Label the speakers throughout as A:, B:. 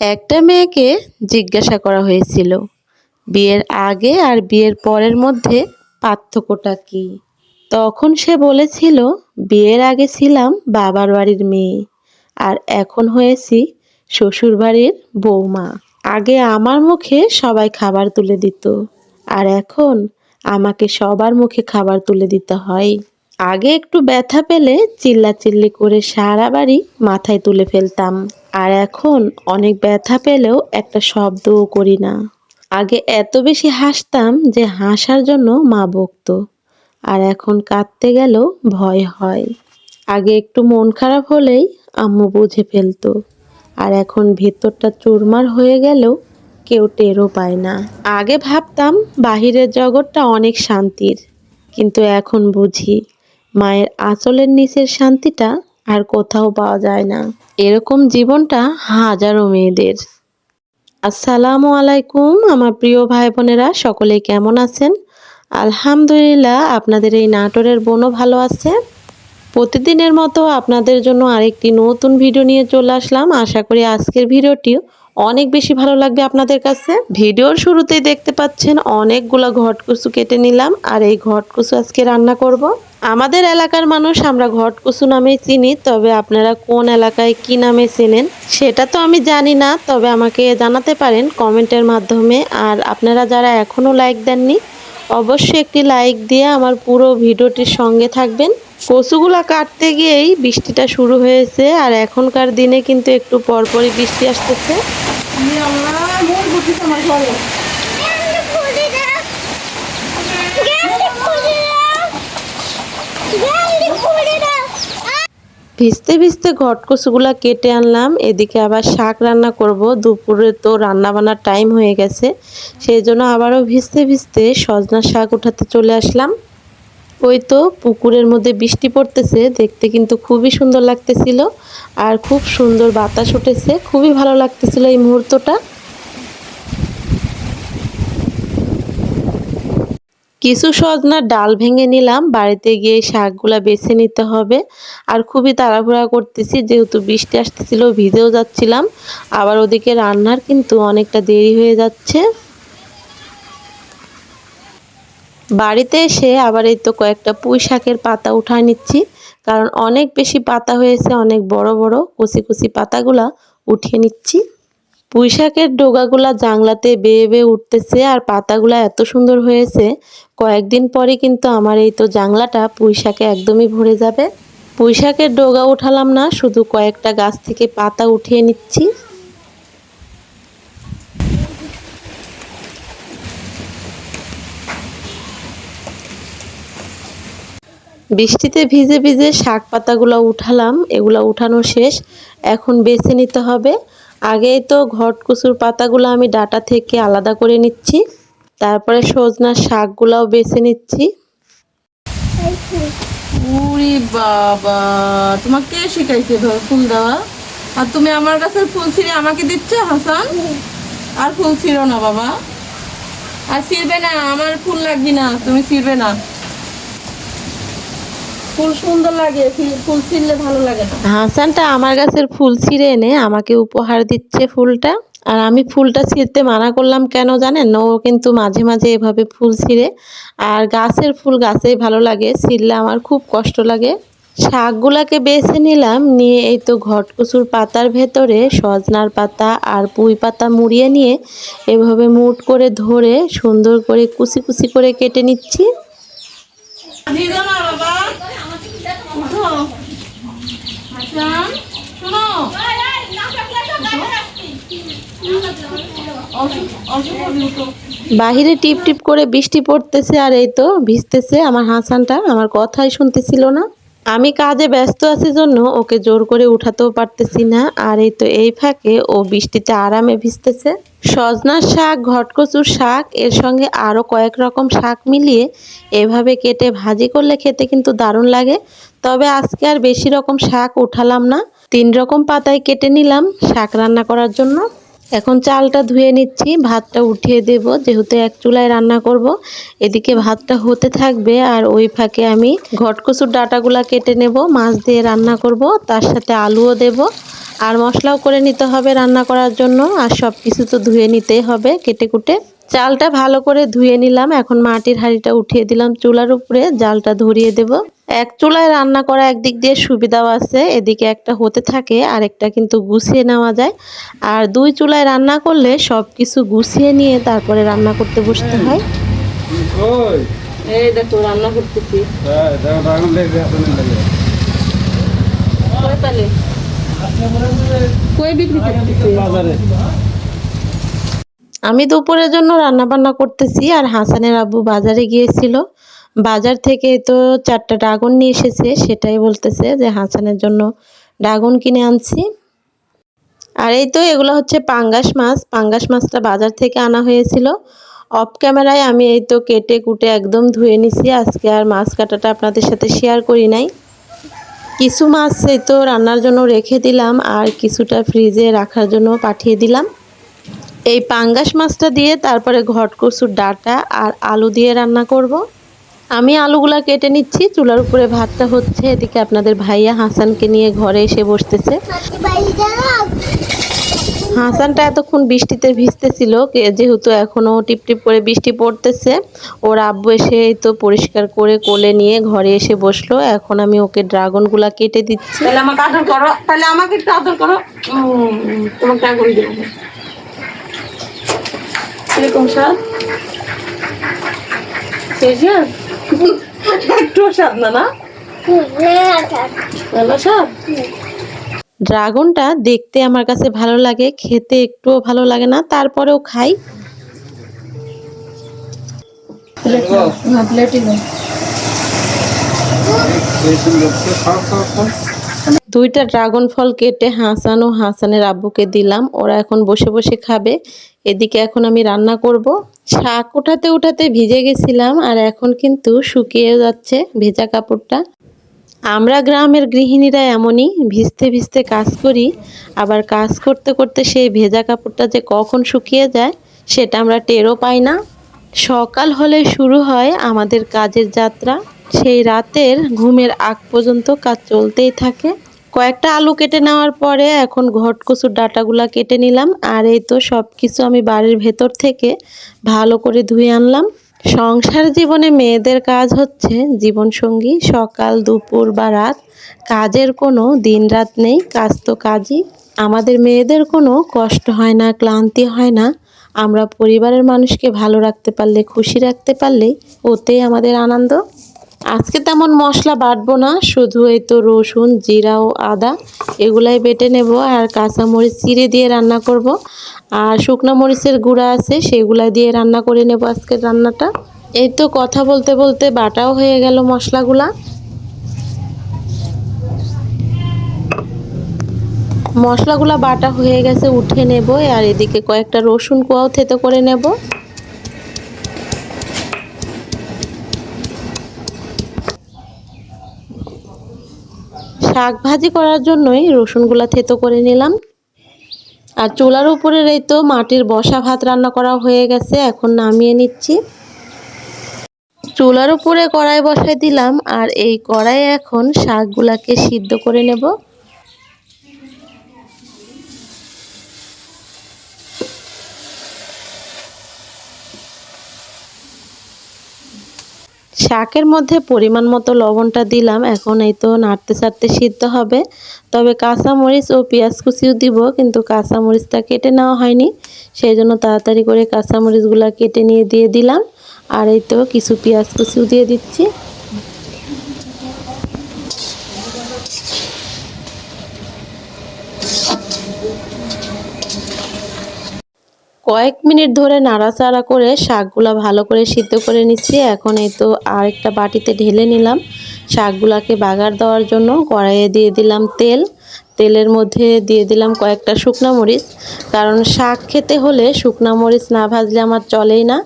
A: একটা মেয়েকে জিজ্ঞাসা করা হয়েছিল, বিয়ের আগে আর বিয়ের পরের মধ্যে পার্থক্যটা কী? তখন সে বলেছিল, বিয়ের আগে ছিলাম বাবার বাড়ির মেয়ে, আর এখন হয়েছি শ্বশুর বাড়ির বৌমা আগে আমার মুখে সবাই খাবার তুলে দিত, আর এখন আমাকে সবার মুখে খাবার তুলে দিতে হয়। আগে একটু ব্যথা পেলে চিল্লাচিল্লি করে সারা বাড়ি মাথায় তুলে ফেলতাম। আর এখন অনেক ব্যথা পেলেও একটা শব্দও করি না। আগে এত বেশি হাসতাম যে হাসার জন্য মা বকতো। আর এখন কাঁদতে গেলেও ভয় হয়। আগে একটু মন খারাপ হলেই আম্মু বুঝে ফেলতো। আর এখন ভেতরটা চুরমার হয়ে গেলেও কেউ টেরও পায় না। আগে ভাবতাম বাহিরের জগৎটা অনেক শান্তির। কিন্তু এখন বুঝি মায়ের আঁচলের নিচের শান্তিটা আর কোথাও পাওয়া যায় না। এরকম জীবনটা হাজারো মেয়েদের। আসসালামু আলাইকুম, আমার প্রিয় ভাই বোনেরা সকলে কেমন আছেন? আলহামদুলিল্লাহ, আপনাদের এই নাটোরের বোনও ভালো আছে। প্রতিদিনের মতো আপনাদের জন্য আরেকটি নতুন ভিডিও নিয়ে চলে আসলাম। আশা করি আজকের ভিডিওটিও অনেক বেশি ভালো লাগবে আপনাদের কাছে। ভিডিওর শুরুতেই দেখতে পাচ্ছেন অনেকগুলো ঘটকুসু কেটে নিলাম আর এই ঘটকুচু আজকে রান্না করব। আমাদের এলাকার মানুষ আমরা ঘটকুসু নামেই চিনি, তবে আপনারা কোন এলাকায় কি নামে চেনেন সেটা তো আমি জানি না, তবে আমাকে জানাতে পারেন কমেন্টের মাধ্যমে। আর আপনারা যারা এখনও লাইক দেননি, অবশ্যই একটি লাইক দিয়ে আমার পুরো ভিডিওটির সঙ্গে থাকবেন। কচুগুলা কাটতে গিয়েই বৃষ্টিটা শুরু হয়েছে আর এখনকার দিনে কিন্তু একটু পরপরই বৃষ্টি আসতেছে। ভিজতে ভিজতে ঘটকচুগুলা কেটে আনলাম এদিকে আবার শাক রান্না করব। দুপুরে তো রান্না বান্নার টাইম হয়ে গেছে সেই জন্য আবারও ভিজতে ভিজতে সজনা শাক উঠাতে চলে আসলাম। ওই তো পুকুরের মধ্যে বৃষ্টি পড়তেছে, দেখতে কিন্তু খুবই সুন্দর লাগতেছিল আর খুব সুন্দর বাতাস উঠেছে, খুবই ভালো লাগতেছিল এই মুহূর্তটা। কিছু সজনার ডাল ভেঙে নিলাম, বাড়িতে গিয়ে শাকগুলা বেছে নিতে হবে। আর খুবই তাড়াহুড়া করতেছি, যেহেতু বৃষ্টি আসতেছিল, ভিজেও যাচ্ছিলাম। আবার ওদিকে রান্নার কিন্তু অনেকটা দেরি হয়ে যাচ্ছে। বাড়িতে এসে আবার এই তো কয়েকটা পুঁই শাকের পাতা উঠায় নিচ্ছি, কারণ অনেক বেশি পাতা হয়েছে, অনেক বড় বড় কুচি কুচি পাতাগুলা উঠিয়ে নিচ্ছি। পুঁই শাকের ডোগাগুলা জাংলাতে বেয়ে বেয়ে উঠতেছে আর পাতাগুলা এত সুন্দর হয়েছে, কয়েকদিন পরে কিন্তু আমার এই তো জাংলাটা পুঁই শাকে একদমই ভরে যাবে। পুঁই শাকের ডোগা উঠালাম না, শুধু কয়েকটা গাছ থেকে পাতা উঠিয়ে নিচ্ছি। বৃষ্টিতে ভিজে ভিজে শাক পাতাগুলো উঠালাম, এগুলো উঠানো শেষ। এখন বেছে নিতে হবে। আগেই তো ঘটকুচুর পাতাগুলো আমি ডাটা থেকে আলাদা করে নিচ্ছি। তারপরে সজনার শাকগুলাও বেছে নিচ্ছি।
B: উরি বাবা, তোমাকে কে শিখাইছে ধর ফুল দেওয়া? আর তুমি আমার কাছে ফুল ছিঁড়ে আমাকে দিচ্ছ, হাসান? আর ফুল ছিঁড়ো না বাবা। আর ছিঁড়বে না, আমার ফুল লাগবে না, তুমি ছিঁড়বে না। ফুল সুন্দর লাগে ফুল ছিঁড়লে ভালো লাগে
A: হাসানটা আমার গাছের ফুল ছিঁড়ে এনে আমাকে উপহার দিচ্ছে ফুলটা। আর আমি ফুলটা ছিঁড়তে মানা করলাম কেন জানেন? ও কিন্তু মাঝে মাঝে এভাবে ফুল ছিঁড়ে। আর গাছের ফুল গাছেই ভালো লাগে, ছিঁড়লে আমার খুব কষ্ট লাগে। শাকগুলাকে বেছে নিলাম, নিয়ে এই তো ঘটকুচুর পাতার ভেতরে সজনার পাতা আর পুঁই পাতা মুড়িয়ে নিয়ে এভাবে মুট করে ধরে সুন্দর করে কুচি কুচি করে কেটে নিচ্ছি। বাহিরে টিপ টিপ করে বৃষ্টি পড়তেছে আর এই তো ভিজতেছে। আমার হাসানটা আমার কথাই শুনতেছিল না। আমি কাজে ব্যস্ত আছি জন্য ওকে জোর করে উঠাতেও পারতেছি না। আর এই তো এই ফাঁকে ও বৃষ্টিতে আরামে ভিজতেছে। সজনার শাক, ঘটকচুর শাক, এর সঙ্গে আরও কয়েক রকম শাক মিলিয়ে এভাবে কেটে ভাজি করলে খেতে কিন্তু দারুণ লাগে। তবে আজকে আর বেশি রকম শাক উঠালাম না। তিন রকম পাতায় কেটে নিলাম শাক রান্না করার জন্য। এখন চালটা ধুয়ে নিচ্ছি, ভাতটা উঠিয়ে দেব, যেহেতু এক চুলায় রান্না করব। এদিকে ভাতটা হতে থাকবে আর ওই ফাঁকে আমি ঘটকচুর ডাটাগুলা কেটে নেব, মাছ দিয়ে রান্না করব, তার সাথে আলুও দেব। আর মশলাও করে নিতে হবে রান্না করার জন্য, আর সব কিছু তো ধুয়ে নিতেই হবে কেটে কুটে চালটা ভালো করে ধুয়ে নিলাম, এখন মাটির হাঁড়িটা উঠিয়ে দিলাম চুলার উপরে, জালটা ধরিয়ে দেব। এক চুলায় রান্না করা একদিক দিয়ে সুবিধাও আছে, এদিকে একটা হতে থাকে আর একটা কিন্তু গুছিয়ে নেওয়া যায়। আর দুই চুলায় রান্না করলে সব কিছু গুছিয়ে নিয়ে তারপরে রান্না করতে বসতে হয়। আমি দুপুরের জন্য রান্না বান্না করতেছি, আর হাসানের আব্বু বাজারে গিয়েছিল। বাজার থেকে তো চারটা ড্রাগন নিয়ে এসেছে, সেটাই বলতেছে যে হাসানের জন্য ড্রাগন কিনে আনছি। আর এই তো এগুলো হচ্ছে পাঙ্গাস মাছ। পাঙ্গাস মাছটা বাজার থেকে আনা হয়েছিল। অফ ক্যামেরায় আমি এই তো কেটে কুটে একদম ধুয়ে নিছি। আজকে আর মাছ কাটাটা আপনাদের সাথে শেয়ার করি নাই। কিছু মাছ এই তো রান্নার জন্য রেখে দিলাম আর কিছুটা ফ্রিজে রাখার জন্য পাঠিয়ে দিলাম। এই পাঙ্গাস মাছটা দিয়ে তারপরে ঘটকচুর ডাটা আর আলু দিয়ে রান্না করব। আমি আলুগুলা কেটে নিচ্ছি। চুলার উপরে ভাতটা হচ্ছে। এদিকে আপনাদের ভাইয়া হাসানকে নিয়ে ঘরে এসে বসতেছে। হাসানটা এতক্ষণ বৃষ্টিতে ভিজতেছিল। যেহেতু এখনও টিপ টিপ করে বৃষ্টি পড়তেছে, ওর আব্বু এসে তো পরিষ্কার করে কোলে নিয়ে ঘরে এসে বসল। এখন আমি ওকে ড্রাগনগুলা কেটে দিচ্ছি।
B: তাহলে আমাকে আদর করো। তাহলে আমাকে একটু আদর করো। তোমাকে?
A: ড্রাগনটা দেখতে আমার কাছে ভালো লাগে, খেতে একটুও ভালো লাগে না, তারপরেও খাই। দুইটা ড্রাগন ফল কেটে হাসান ও হাসানের আব্বুকে দিলাম, ওরা এখন বসে বসে খাবে। এদিকে এখন আমি রান্না করব। শাক উঠাতে উঠাতে ভিজে গেছিলাম আর এখন কিন্তু শুকিয়ে যাচ্ছে ভেজা কাপড়টা। আমরা গ্রামের গৃহিণীরা এমনই ভিজতে ভিজতে কাজ করি, আবার কাজ করতে করতে সেই ভেজা কাপড়টা যে কখন শুকিয়ে যায় সেটা আমরা টেরও পাই না। সকাল হলে শুরু হয় আমাদের কাজের যাত্রা। সেই রাতের ঘুমের আগ পর্যন্ত কাজ চলতেই থাকে। কয়েকটা আলু কেটে নেওয়ার পরে এখন ঘটকচুর ডাটাগুলা কেটে নিলাম। আর এই তো সব কিছু আমি বাড়ির ভেতর থেকে ভালো করে ধুয়ে আনলাম। সংসার জীবনে মেয়েদের কাজ হচ্ছে জীবনসঙ্গী। সকাল, দুপুর বা রাত কাজের কোনো দিন রাত নেই, কাজ তো কাজই। আমাদের মেয়েদের কোনো কষ্ট হয় না, ক্লান্তি হয় না। আমরা পরিবারের মানুষকে ভালো রাখতে পারলে, খুশি রাখতে পারলেই ওতেই আমাদের আনন্দ। আজকে তেমন মশলা বাটবো না, শুধু এই তো রসুন, জিরা ও আদা এগুলাই বেটে নেব আর কাঁচামরিচ চিড়ে দিয়ে রান্না করব। আর শুকনো মরিচের গুঁড়া আছে, সেগুলা দিয়ে রান্না করে নেব আজকের রান্নাটা। এই তো কথা বলতে বলতে বাটাও হয়ে গেল মশলাগুলা। মশলাগুলা বাটা হয়ে গেছে, উঠে নেব আর এদিকে কয়েকটা রসুন কোয়াও থেতো করে নেব। শাক ভাজি করার জন্যই রসুনগুলা থেতো করে নিলাম। আর চুলার উপরের এই তো মাটির বসা ভাত রান্না করা হয়ে গেছে, এখন নামিয়ে নিচ্ছি। চুলার উপরে কড়াই বসাই দিলাম, আর এই কড়াই এখন শাকগুলাকে সিদ্ধ করে নেব। শাকের মধ্যে পরিমাণ মতো লবণটা দিলাম। এখন এই তো নাড়তে সারতে সিদ্ধ হবে। তবে কাঁচামরিচ ও পেঁয়াজ কুচিও দিব, কিন্তু কাঁচামরিচটা কেটে নেওয়া হয়নি। সেই জন্য তাড়াতাড়ি করে কাঁচামরিচগুলো কেটে নিয়ে দিয়ে দিলাম। আর এই তো কিছু পেঁয়াজ কুচিও দিয়ে দিচ্ছি। কয়েক মিনিট ধরে নাড়াচাড়া করে শাকগুলো ভালো করে সিদ্ধ করে নিচ্ছি। এখন এই তো আরেকটা বাটিতে ঢেলে নিলাম। শাকগুলাকে বাগার দেওয়ার জন্য কড়াইয়ে দিয়ে দিলাম তেল। তেলের মধ্যে দিয়ে দিলাম কয়েকটা শুকনো মরিচ। কারণ শাক খেতে হলে শুকনো মরিচ না ভাজলে আমার চলেই না।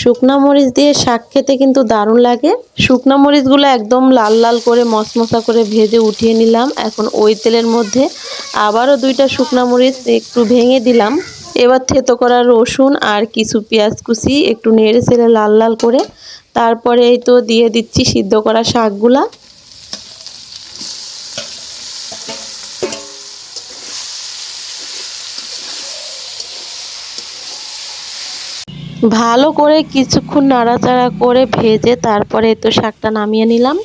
A: শুকনো মরিচ দিয়ে শাক খেতে কিন্তু দারুণ লাগে। শুকনো মরিচগুলো একদম লাল লাল করে মশমশা করে ভেজে উঠিয়ে নিলাম। এখন ওই তেলের মধ্যে আবারও দুইটা শুকনো মরিচ একটু ভেঙে দিলাম। এবার থেতো করা রসুন আর কিছু পেঁয়াজ কুচি, একটু নেড়ে চেড়ে লাল লাল করে। তারপরে এই তো দিয়ে দিচ্ছি সিদ্ধ করা শাকগুলা। ভালো করে কিছুক্ষণ নাড়াচাড়া করে ভেজে তারপরে তো শাকটা নামিয়ে নিলাম।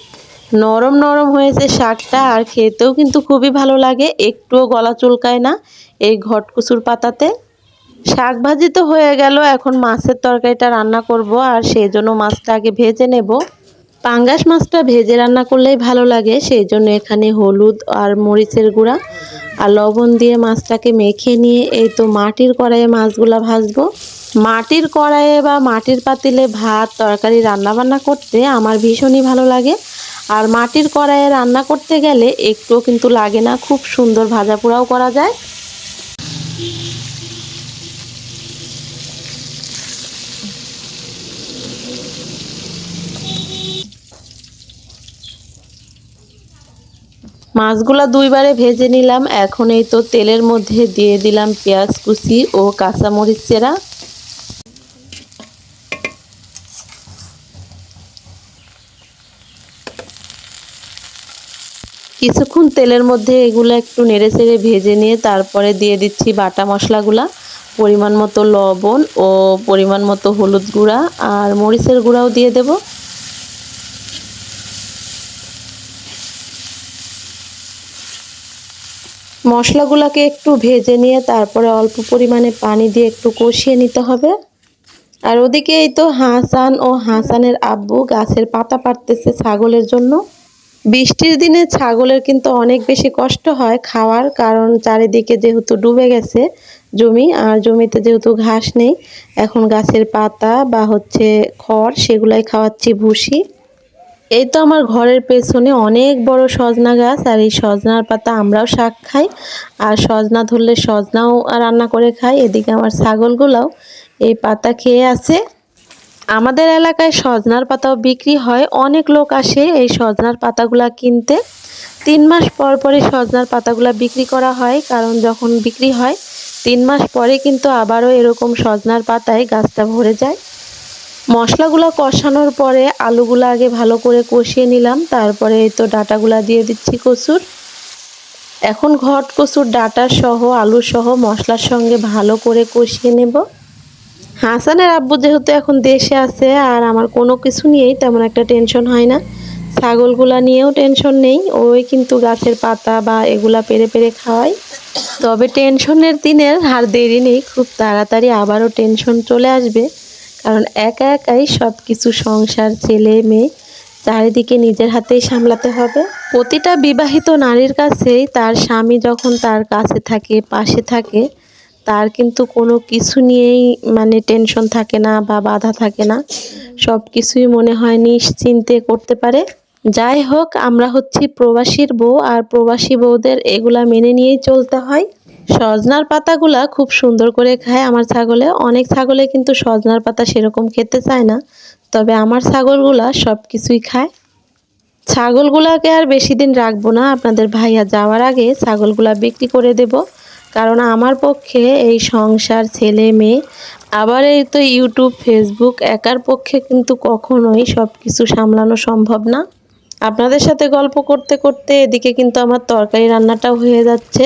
A: নরম নরম হয়েছে শাকটা আর খেতেও কিন্তু খুবই ভালো লাগে, একটুও গলা চুলকায় না এই ঘটকুচুর পাতাতে। শাক ভাজি তো হয়ে গেল, এখন মাছের তরকারিটা রান্না করব আর সেই জন্য মাছটা আগে ভেজে নেব। পাঙ্গাস মাছটা ভেজে রান্না করলেই ভালো লাগে, সেই জন্য এখানে হলুদ আর মরিচের গুঁড়া আর লবণ দিয়ে মাছটাকে মেখে নিয়ে এই তো মাটির কড়াইয়ে মাছগুলা ভাজবো। মাটির কড়াইয়ে বা মাটির পাতিলে ভাত, তরকারি রান্না বান্না করতে আমার ভীষণই ভালো লাগে। আর মাটির কড়াইয়ে রান্না করতে গেলে একটুও কিন্তু লাগে না, খুব সুন্দর ভাজা পোড়াও করা যায়। মাছগুলা দুইবারে ভেজে নিলাম। এখন এই তো তেলের মধ্যে দিয়ে দিলাম পেঁয়াজ কুচি ও কাঁচামরিচ চেরা। কিছুক্ষণ তেলের মধ্যে এগুলো একটু নেড়ে চেড়ে ভেজে নিয়ে তারপরে দিয়ে দিচ্ছি বাটা মশলাগুলা। পরিমাণ মতো লবণ ও পরিমাণ মতো হলুদ গুঁড়া আর মরিচের গুঁড়াও দিয়ে দেবো। মশলাগুলোকে একটু ভেজে নিয়ে তারপরে অল্প পরিমাণে পানি দিয়ে একটু কষিয়ে নিতে হবে। আর ওদিকে এই তো হাসান ও হাসানের আব্বু গাছের পাতা পাড়তেছে ছাগলের জন্য। বৃষ্টির দিনে ছাগলের কিন্তু অনেক বেশি কষ্ট হয় খাওয়ার, কারণ চারিদিকে যেহেতু ডুবে গেছে জমি, আর জমিতে যেহেতু ঘাস নেই, এখন গাছের পাতা বা হচ্ছে খড় সেগুলাই খাওয়াচ্ছি ভুসি এই তো আমার ঘরের পেছনে অনেক বড় সজনা গাছ, আর এই সজনার পাতা আমরাও শাক খাই। আর সজনা ধরলে সজনাও রান্না করে খাই। এদিকে আমার ছাগলগুলোও এই পাতা খেয়ে আছে। আমাদের এলাকায় সজনার পাতাও বিক্রি হয়। অনেক লোক আসে এই সজনার পাতাগুলা কিনতে। তিন মাস পর পরে সজনার পাতাগুলা বিক্রি করা হয়, কারণ যখন বিক্রি হয়, তিন মাস পরে কিন্তু আবারও এরকম সজনার পাতায় গাছটা ভরে যায়। মশলাগুলো কষানোর পরে আলুগুলো আগে ভালো করে কষিয়ে নিলাম। তারপরে এই তো ডাটাগুলা দিয়ে দিচ্ছি কচুর। এখন ঘট কচুর ডাটা সহ, আলু সহ মশলার সঙ্গে ভালো করে কষিয়ে নেব। হাসানের আব্বু যেহেতু এখন দেশে আছে আর আমার কোনো কিছু নিয়েই তেমন একটা টেনশন হয় না। ছাগলগুলা নিয়েও টেনশন নেই, ওই কিন্তু গাছের পাতা বা এগুলা পেরে পেরে খাওয়াই। তবে টেনশনের দিনের আর দেরি নেই, খুব তাড়াতাড়ি আবারও টেনশন চলে আসবে। কারণ একা একাই সব কিছু সংসার, ছেলে, মেয়ে চারিদিকে নিজের হাতেই সামলাতে হবে। প্রতিটা বিবাহিত নারীর কাছেই তার স্বামী যখন তার কাছে থাকে, পাশে থাকে, তার কিন্তু কোনো কিছু নিয়েই মানে টেনশন থাকে না বা বাধা থাকে না। সব কিছুই মনে হয় নিশ্চিন্তে করতে পারে। যাই হোক, আমরা হচ্ছি প্রবাসীর বউ আর প্রবাসী বউদের এগুলা মেনে নিয়েই চলতে হয়। সজনার পাতাগুলা খুব সুন্দর করে খায় আমার ছাগলে। অনেক ছাগলে কিন্তু সজনার পাতা সেরকম খেতে চায় না, তবে আমার ছাগলগুলা সব কিছুই খায়। ছাগলগুলাকে আর বেশি দিন রাখব না, আপনাদের ভাইয়া যাওয়ার আগে ছাগলগুলা বিক্রি করে দেব। কারণ আমার পক্ষে এই সংসার, ছেলে, মেয়ে, আবার এই তো ইউটিউব, ফেসবুক, একার পক্ষে কিন্তু কখনোই সব কিছু সামলানো সম্ভব না। আপনাদের সাথে গল্প করতে করতে এদিকে কিন্তু আমার তরকারি রান্নাটাও হয়ে যাচ্ছে।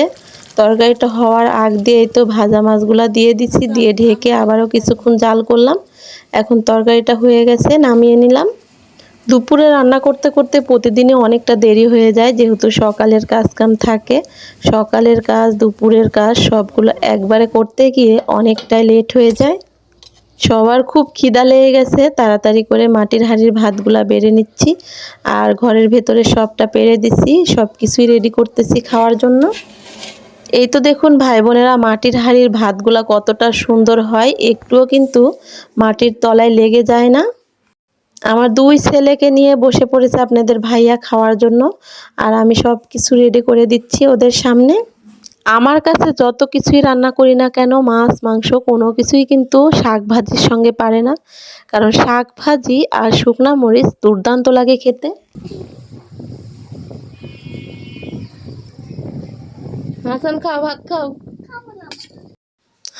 A: তরকারিটা হওয়ার আগ দিয়ে তো ভাজা মাছগুলা দিয়ে দিছি, দিয়ে ঢেকে আবারও কিছুক্ষণ জাল করলাম। এখন তরকারিটা হয়ে গেছে, নামিয়ে নিলাম। দুপুরে রান্না করতে করতে প্রতিদিনই অনেকটা দেরি হয়ে যায়, যেহেতু সকালের কাজ কাম থাকে। সকালের কাজ, দুপুরের কাজ, সবগুলো একবারে করতে গিয়ে অনেকটাই লেট হয়ে যায়। সবার খুব খিদা লেগে গেছে, তাড়াতাড়ি করে মাটির হাঁড়ির ভাতগুলা বেড়ে নিচ্ছি। আর ঘরের ভেতরে সবটা পেরে দিছি সব কিছুই রেডি করতেছি খাওয়ার জন্য। এই তো দেখুন ভাই বোনেরা মাটির হাঁড়ির ভাতগুলা কতটা সুন্দর হয়। একটুও কিন্তু মাটির তলায় লেগে যায় না। আমার দুই ছেলেকে নিয়ে বসে পড়েছে আপনাদের ভাইয়া খাওয়ার জন্য। আর আমি সব কিছু রেডি করে দিচ্ছি ওদের সামনে। আমার কাছে যত কিছুই রান্না করি না কেন, মাছ, মাংস কোনো কিছুই কিন্তু শাক ভাজির সঙ্গে পারে না। কারণ শাক ভাজি আর শুকনা মরিচ দুর্দান্ত লাগে খেতে।
B: হাসান খাও ভাত খাও।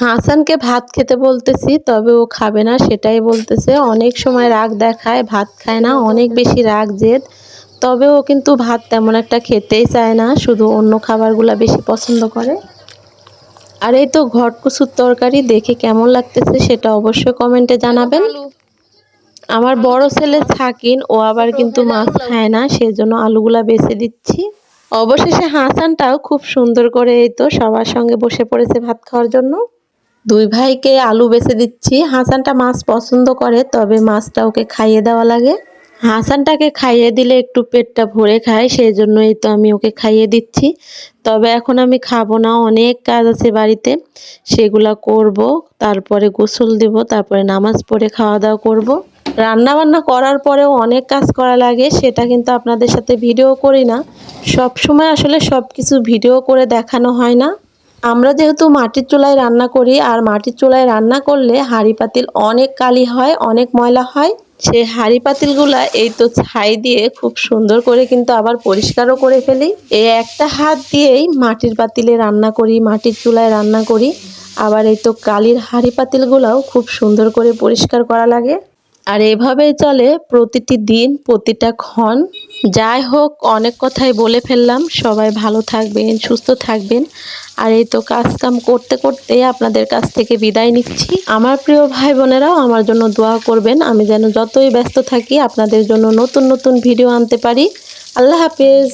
A: হাসানকে ভাত খেতে বলতেছি তবে ও খাবে না সেটাই বলতেছে। অনেক সময় রাগ দেখায় ভাত খায় না অনেক বেশি রাগ জেদ। তবে ও কিন্তু ভাত তেমন একটা খেতেই চায় না শুধু অন্য খাবারগুলো বেশি পছন্দ করে। আর এই তো ঘটকুচুর তরকারি দেখে কেমন লাগতেছে সেটা অবশ্যই কমেন্টে জানাবেন। আমার বড় ছেলে সাকিন ও আবার কিন্তু মাছ খায় না সেজন্য আলুগুলা বেছে দিচ্ছি। অবশেষে হাসানটাও খুব সুন্দর করে এই তো সবার সঙ্গে বসে পড়েছে ভাত খাওয়ার জন্য। দুই ভাইকে আলু বেছে দিচ্ছি। হাসানটা মাছ পছন্দ করে, তবে মাছটা ওকে খাইয়ে দেওয়া লাগে। হাসানটাকে খাইয়ে দিলে একটু পেটটা ভরে খায় সেই জন্যই তো আমি ওকে খাইয়ে দিচ্ছি। তবে এখন আমি খাব না, অনেক কাজ আছে বাড়িতে। সেগুলা করব, তারপরে গোসল দিব, তারপরে নামাজ পড়ে খাওয়া দাওয়া করব। রান্না বান্না করার পরেও অনেক কাজ করা লাগে, সেটা কিন্তু আপনাদের সাথে ভিডিও করি না। সব সময় আসলে সব কিছু ভিডিও করে দেখানো হয় না। আমরা যেহেতু মাটির চুলায় রান্না করি, আর মাটির চুলায় রান্না করলে হাঁড়ি পাতিল অনেক কালি হয়, অনেক ময়লা হয়। সেই হাঁড়ি পাতিলগুলা এই তো ছাই দিয়ে খুব সুন্দর করে কিন্তু আবার পরিষ্কারও করে ফেলি। এই একটা হাত দিয়েই মাটির পাতিলে রান্না করি, মাটির চুলায় রান্না করি। আবার এই তো কালির হাঁড়ি পাতিলগুলাও খুব সুন্দর করে পরিষ্কার করা লাগে। আর এভাবেই চলে প্রতিটি দিন, প্রতিটা ক্ষণ। যাই হোক, অনেক কথাই বলে ফেললাম। সবাই ভালো থাকবেন, সুস্থ থাকবেন। আর এই তো কাজ কাম করতে করতে আপনাদের কাছ থেকে বিদায় নিচ্ছি। আমার প্রিয় ভাই বোনেরাও আমার জন্য দোয়া করবেন। আমি যেন যতই ব্যস্ত থাকি, আপনাদের জন্য নতুন নতুন ভিডিও আনতে পারি। আল্লাহ হাফেজ।